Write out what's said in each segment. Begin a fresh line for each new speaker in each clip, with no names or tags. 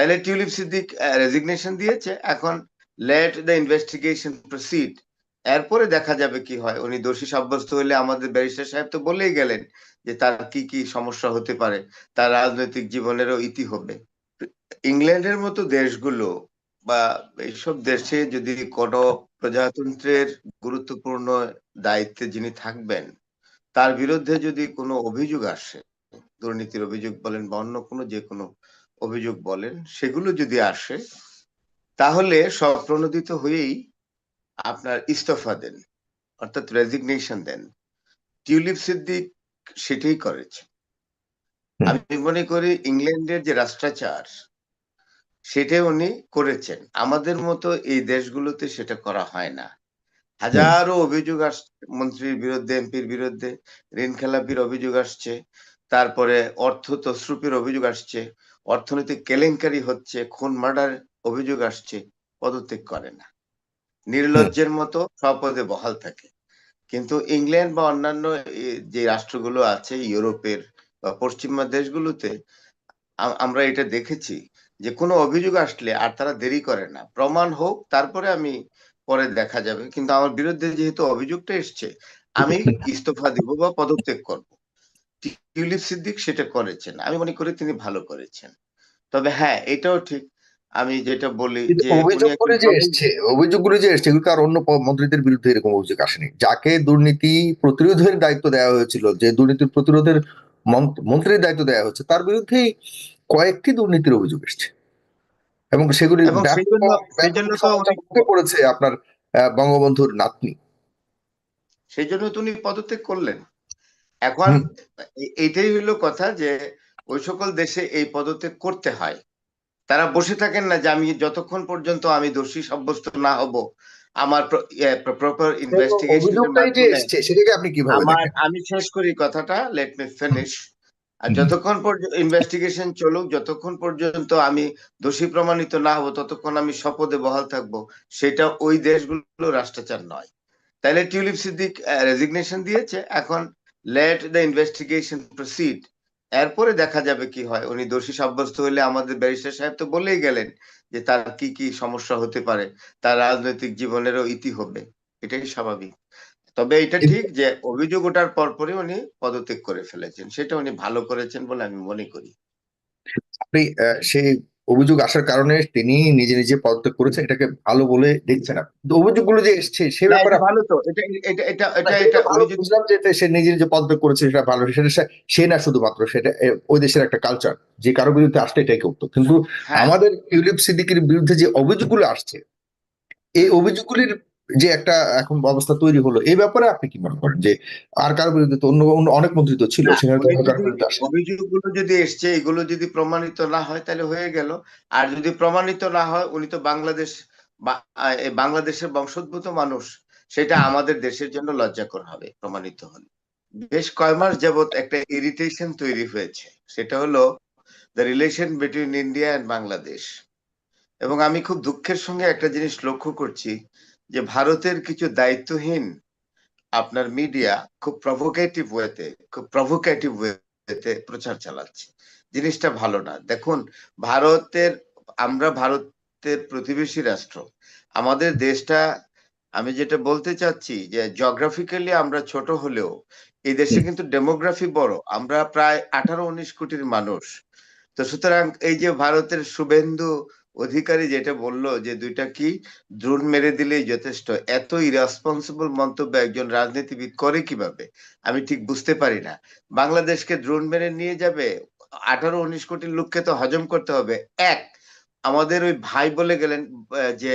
তাহলে tulip Siddique resignation দিয়েছে। এখন লেট দ্য ইনভেস্টিগেশন প্রসিড এরপরে দেখা যাবে কি হয়। উনি দোষী সাব্যস্ত হলে আমাদের ব্যারিস্টার সাহেব তো বলেই গেলেন যে তার কি কি সমস্যা হতে পারে। তার রাজনৈতিক জীবনেরও ইতি হবে। ইংল্যান্ডের মতো দেশগুলো বা এইসব দেশে যদি কোনো প্রজাতন্ত্রের গুরুত্বপূর্ণ দায়িত্বে যিনি থাকবেন, তার বিরুদ্ধে যদি কোনো অভিযোগ আসে, দুর্নীতির অভিযোগ বলেন বা অন্য কোনো যে কোনো অভিযোগ বলেন সেগুলো যদি আসে তাহলে স্বপ্রণোদিত হয়েই আপনার ইস্তফা দেন অর্থাৎ রেজিগনেশন দেন। টিউলিপ সিদ্দিক সেটাই করেছে। আমি মনে করি ইংল্যান্ডের যে রাষ্ট্রাচার সেটা উনি করেছেন। আমাদের মতো এই দেশগুলোতে সেটা করা হয় না। হাজারো অভিযোগ আসছে মন্ত্রীর বিরুদ্ধে এমপির বিরুদ্ধে ঋণ খেলাপির অভিযোগ আসছে তারপরে অর্থ তসরুপের অভিযোগ আসছে অর্থনৈতিক কেলেঙ্কারি হচ্ছে খুন মার্ডার অভিযোগ আসছে পদত্যাগ করে না। নির্লজ্জের মতো স্বপদে বহাল থাকে। কিন্তু ইংল্যান্ড বা অন্যান্য যে রাষ্ট্রগুলো আছে ইউরোপের বা পশ্চিমা দেশগুলোতে আমরা এটা দেখেছি যে কোনো অভিযোগ আসলে আর তারা দেরি করে না। প্রমাণ হোক তারপরে আমি পরে দেখা যাবে। কিন্তু আমার বিরুদ্ধে যেহেতু অভিযোগটা এসছে আমি ইস্তফা দিব বা পদত্যাগ করব। টিউলিপ সিদ্দিক সেটা করেছেন। আমি মনে করি তিনি ভালো করেছেন। তবে হ্যাঁ এটাও ঠিক। আমি যেটা বলি
যে অভিযোগ করে যে এসছে অভিযোগগুলো যে এসছে এগুলো আর অন্য মন্ত্রীদের বিরুদ্ধে এরকম অভিযোগ আসেনি। যাকে দুর্নীতি প্রতিরোধের দায়িত্ব দেওয়া হয়েছিল যে দুর্নীতি প্রতিরোধের মন্ত্রীর দায়িত্ব দেওয়া হচ্ছে তার বিরুদ্ধেই কয়েকটি দুর্নীতির অভিযোগ এসছে। এবং সেগুলি করেছে আপনার বঙ্গবন্ধুর নাতনি।
সেই জন্য তুমি পদত্যাগ করলেন। এখন এইটাই হলো কথা যে ওই সকল দেশে এই পদত্যাগ করতে হয়। তারা বসে থাকেন না যে আমি যতক্ষণ পর্যন্ত আমি দোষী সাব্যস্ত না হব আমার প্রপার ইনভেস্টিগেশন আমি শেষ করি কথাটা লেট মি ফিনিশ আর যতক্ষণ পর্যন্ত ইনভেস্টিগেশন চলুক যতক্ষণ পর্যন্ত আমি দোষী প্রমাণিত না হব ততক্ষণ আমি শপথে বহাল থাকব সেটা ওই দেশগুলো রাষ্ট্রাচার নয়। তাহলে টিউলিপ সিদ্দিক রেজিগনেশন দিয়েছে এখন লেট দ্য ইনভেস্টিগেশন প্রসিড এরপরে দেখা যাবে কি হয়। উনি দোষী সাব্যস্ত হলে আমাদের ব্যারিস্টার সাহেব তো বলেই গেলেন যে তার কি কি সমস্যা হতে পারে। তার রাজনৈতিক জীবনেরও ইতি হবে। এটাই স্বাভাবিক। তবে এটা ঠিক যে অভিযোগ ওঠার পরপরই উনি পদত্যাগ করে ফেলেছেন। সেটা উনি ভালো করেছেন বলে আমি মনে করি।
আপনি সেই অভিযোগ আসার কারণে তিনি নিজে নিজে পদত্যাগ করেছেন এটাকে ভালো বলে দেখছেন অভিযোগগুলো যে এসছে সে ব্যাপারে
ভালো তো এটা এটা এটা এটা এটা
বুঝলাম যে সে নিজে নিজে পদত্যাগ করেছে সেটা ভালো সেটা সে না শুধুমাত্র সেটা ওই দেশের একটা কালচার যে কারও বিরুদ্ধে আসলে এটাই করতো। কিন্তু আমাদের ইউলিপ সিদ্দিকির বিরুদ্ধে যে অভিযোগগুলো আসছে এই অভিযোগগুলির যে একটা এখন অবস্থা তৈরি হলো এই ব্যাপারে আপনি কি মনে করেন? যে আর কারও বিরুদ্ধে তো অন্য অনেক মন্ত্রী তো ছিল
অভিযোগগুলো যদি এসছে এগুলো যদি প্রমাণিত না হয় তাহলে হয়ে গেল। আর যদি প্রমাণিত না হয় উনি তো বাংলাদেশ বাংলাদেশের বংশোদ্ভূত মানুষ সেটা আমাদের দেশের জন্য লজ্জাকর হবে প্রমাণিত হলে। বেশ কয় মাস যাবৎ একটা ইরিটেশন তৈরি হয়েছে সেটা হলো the relation between India and Bangladesh এবং আমি খুব দুঃখের সঙ্গে একটা জিনিস লক্ষ্য করছি যে ভারতের কিছু দায়িত্বহীন আপনার মিডিয়া খুব প্রভোকেটিভ ওয়েতে খুব প্রভোকেটিভ ওয়েতে প্রচার চালাচ্ছে। জিনিসটা ভালো না। দেখুন ভারতের আমরা ভারতের প্রতিবেশী রাষ্ট্র আমাদের দেশটা আমি যেটা বলতে চাচ্ছি যে জিওগ্রাফিক্যালি আমরা ছোট হলেও এই দেশে কিন্তু ডেমোগ্রাফি বড়। আমরা প্রায় আঠারো উনিশ কোটির মানুষ। তো সুতরাং এই যে ভারতের শুভেন্দু অধিকারী যেটা বলল যে দুইটা কি? দ্রোণ মেরে দিলেই যথেষ্ট। এত ইরেসপন্সিবল মন্তব্য একজন রাজনীতিবিদ করে কীভাবে? আমি ঠিক বুঝতে পারি না। বাংলাদেশকে দ্রোণ মেরে নিয়ে যাবে, আঠারো উনিশ কোটি লোককে তো হজম করতে হবে। এক, আমাদের ওই ভাই বলে গেলেন যে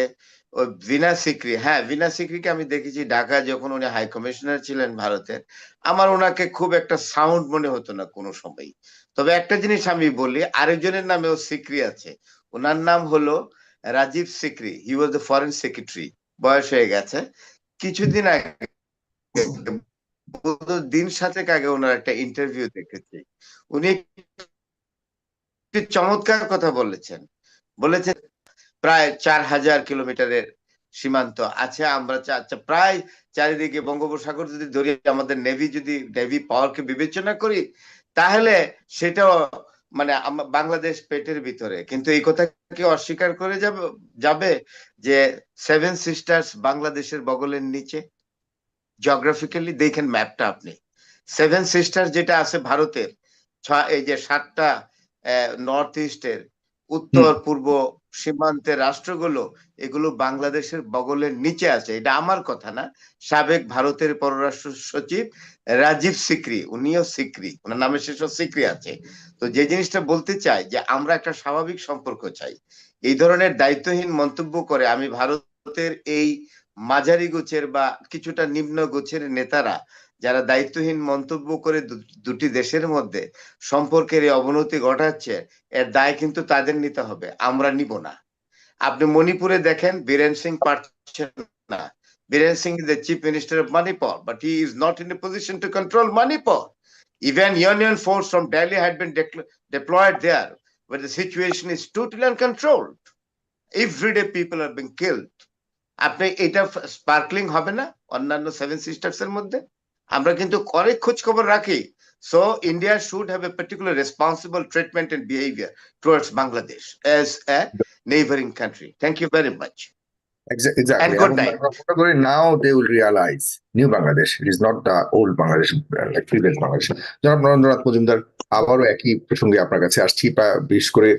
ভিনা সিক্রি। হ্যাঁ ভিনা সিক্রিকে আমি দেখেছি ঢাকা যখন উনি হাই কমিশনার ছিলেন ভারতের। আমার ওনাকে খুব একটা সাউন্ড মনে হতো না কোনো সময় তবে একটা জিনিস আমি বলি, আরেকজনের নামেও সিক্রি আছে। ওনার নাম হলো Rajiv Sikri. He was the foreign secretary বয়স হয়ে গেছে। কিছুদিন আগে দিন সাথে আগে ওনার একটা ইন্টারভিউ দেখেছি। উনি একটি চমৎকার কথা বলেছেন। বলেছেন, প্রায় চার হাজার কিলোমিটারের সীমান্ত আছে, আমরা আচ্ছা প্রায় চারিদিকে বঙ্গোপসাগর যদি ধরি, আমাদের নেভি যদি নেভি পাওয়ারকে বিবেচনা করি, তাহলে সেটাও মানে বাংলাদেশ পেটের ভিতরে। কিন্তু এই কথা কি অস্বীকার করে যাবে যাবে যে সেভেন সিস্টার্স বাংলাদেশের বগলের নিচে? জিওগ্রাফিক্যালি দেখেন ম্যাপটা আপনি। সেভেন সিস্টার যেটা আছে ভারতের ছ- এই যে সাতটা নর্থ ইস্টের উত্তর পূর্ব সীমান্তের রাষ্ট্রগুলো এগুলো বাংলাদেশের বগলের নিচে আছে। এটা আমার কথা না। সাবেক ভারতের পররাষ্ট্র সচিব রাজীব সিকরি, উনিও সিকরি, ওনার নামে শেষ সিকরি আছে। তো যে জিনিসটা বলতে চাই যে আমরা একটা স্বাভাবিক সম্পর্ক চাই। এই ধরনের দায়িত্বহীন মন্তব্য করে আমি ভারতের এই মাঝারি গোছের বা কিছুটা নিম্ন গোছের নেতারা যারা দায়িত্বহীন মন্তব্য করে দুটি দেশের মধ্যে সম্পর্কের এই অবনতি ঘটাচ্ছে এর দায় কিন্তু তাদের নিতে হবে আমরা নিব না আপনি মণিপুরে দেখেন বীরেন সিং পারছেন না Biren Singh is the chief minister of Manipur but he is not in a position to control Manipur even Union force from Delhi had been decl- deployed there, where the situation is totally uncontrolled. Everyday people are being killed. আপনি এটা sparkling হবে না অন্যান্য seven sisters এর মধ্যে আমরা কিন্তু অনেক খোঁজ খবর রাখি so India should have a particular responsible treatment and behaviour towards Bangladesh as a neighbouring country thank you very much
Exa- Exactly.
And
now they will realize new Bangladesh. It is not the old Bangladesh, uh, like previous Bangladesh. জনাব নরেন্দ্রনাথ মজুমদার আবারও একই প্রসঙ্গে আপনার কাছে আসছি বা বিশেষ করে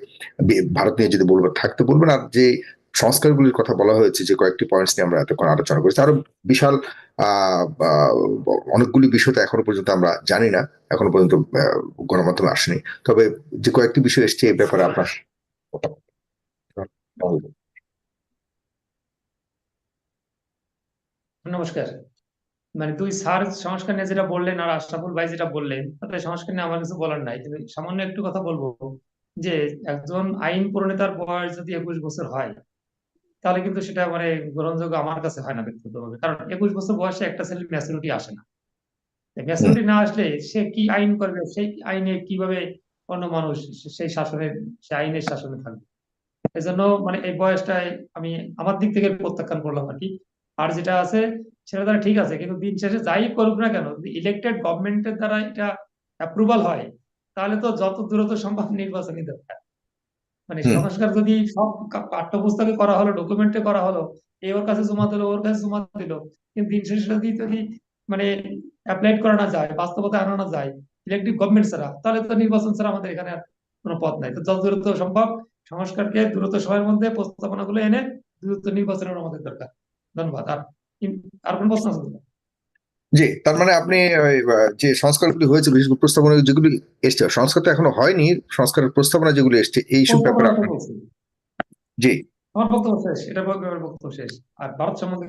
ভারত নিয়ে যদি বলব থাকতে বলবেন আর যে সংস্কারগুলির কথা বলা হয়েছে যে কয়েকটি পয়েন্টস নিয়ে আমরা এতক্ষণ আলোচনা করেছি আরও বিশাল অনেকগুলি বিষয় তো এখনও পর্যন্ত আমরা জানি না। এখনও পর্যন্ত গণমাধ্যমে আসেনি। তবে যে কয়েকটি বিষয় এসছে এই ব্যাপারে আপনার
নমস্কার। মানে তুই স্যার সংস্কার নিয়ে যেটা বললেন আর আশরাফুল ভাই যেটা বললেন, তাতে সংস্কার নিয়ে আমার কিছু বলার নাই। সামান্য একটু কথা বলব যে একজন আইন প্রণেতার বয়স যদি একুশ বছর হয় তাহলে কিন্তু সেটা মানে গ্রহণযোগ্য আমার কাছে হয় না ব্যক্তিগতভাবে। কারণ একুশ বছর বয়সে একটা ছেলের ম্যাচুরিটি আসে না। ম্যাচুরিটি না আসলে সে কি আইন করবে, সেই আইনে কীভাবে অন্য মানুষ সেই শাসনের, সে আইনের শাসনে থাকবে? এজন্য মানে এই বয়সটায় আমি আমার দিক থেকে প্রত্যাখ্যান করলাম আর কি। আর যেটা আছে, সেটা তারা ঠিক আছে। কিন্তু দিন শেষে যাই করুক না কেন ইলেক্টেড গভর্নমেন্টের দ্বারা এটা অ্যাপ্রুভাল হয়, তাহলে তো যত দ্রুত সম্ভব নির্বাচনই দরকার। মানে সংস্কার যদি সব পাঠ্যপুস্তকে করা হলো ডকুমেন্টে করা হলো এ ওর কাছে জমা দিল ওর কাছে জমা দিল কিন্তু দিন শেষে যদি যদি মানে অ্যাপ্লাইড করা না যায় বাস্তবতা আনা না যায় ইলেকটিভ গভর্নমেন্ট ছাড়া তাহলে তো নির্বাচন ছাড়া আমাদের এখানে আর কোনো পথ নাই। তো যত দ্রুত সম্ভব সংস্কারকে দ্রুত সময়ের মধ্যে প্রস্তাবনাগুলো এনে দ্রুত নির্বাচনের আমাদের দরকার। ধন্যবাদ। আর আর কোন প্রশ্ন আছে?
জি তার মানে আপনি যে সংস্কারগুলি হয়েছে বিশেষ করে প্রস্তাবনা যেগুলি এসছে সংস্কার তো এখনও হয়নি সংস্কারের প্রস্তাবনা যেগুলি এসছে এইসব ব্যাপারে। জি।
আমার বক্তব্য শেষ এটা বক্তব্য শেষ। আর ভারত সম্বন্ধে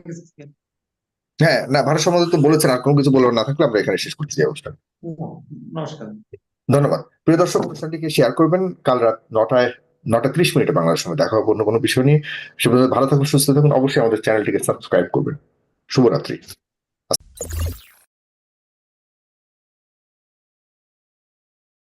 হ্যাঁ না ভারত সম্বন্ধে তো বলেছেন আর কোনো কিছু বলার না থাকলে আমরা এখানে শেষ করছি অনুষ্ঠান
নমস্কার।
ধন্যবাদ। প্রিয় দর্শক অনুষ্ঠানটিকে শেয়ার করবেন কাল রাত নটায় নটা ত্রিশ মিনিটে বাংলার সময় দেখা হবে অন্য কোনো বিষয় নিয়ে। সে ভালো থাকুন সুস্থ থাকুন অবশ্যই আমাদের চ্যানেলটিকে সাবস্ক্রাইব করবেন। শুভরাত্রি। Thank you.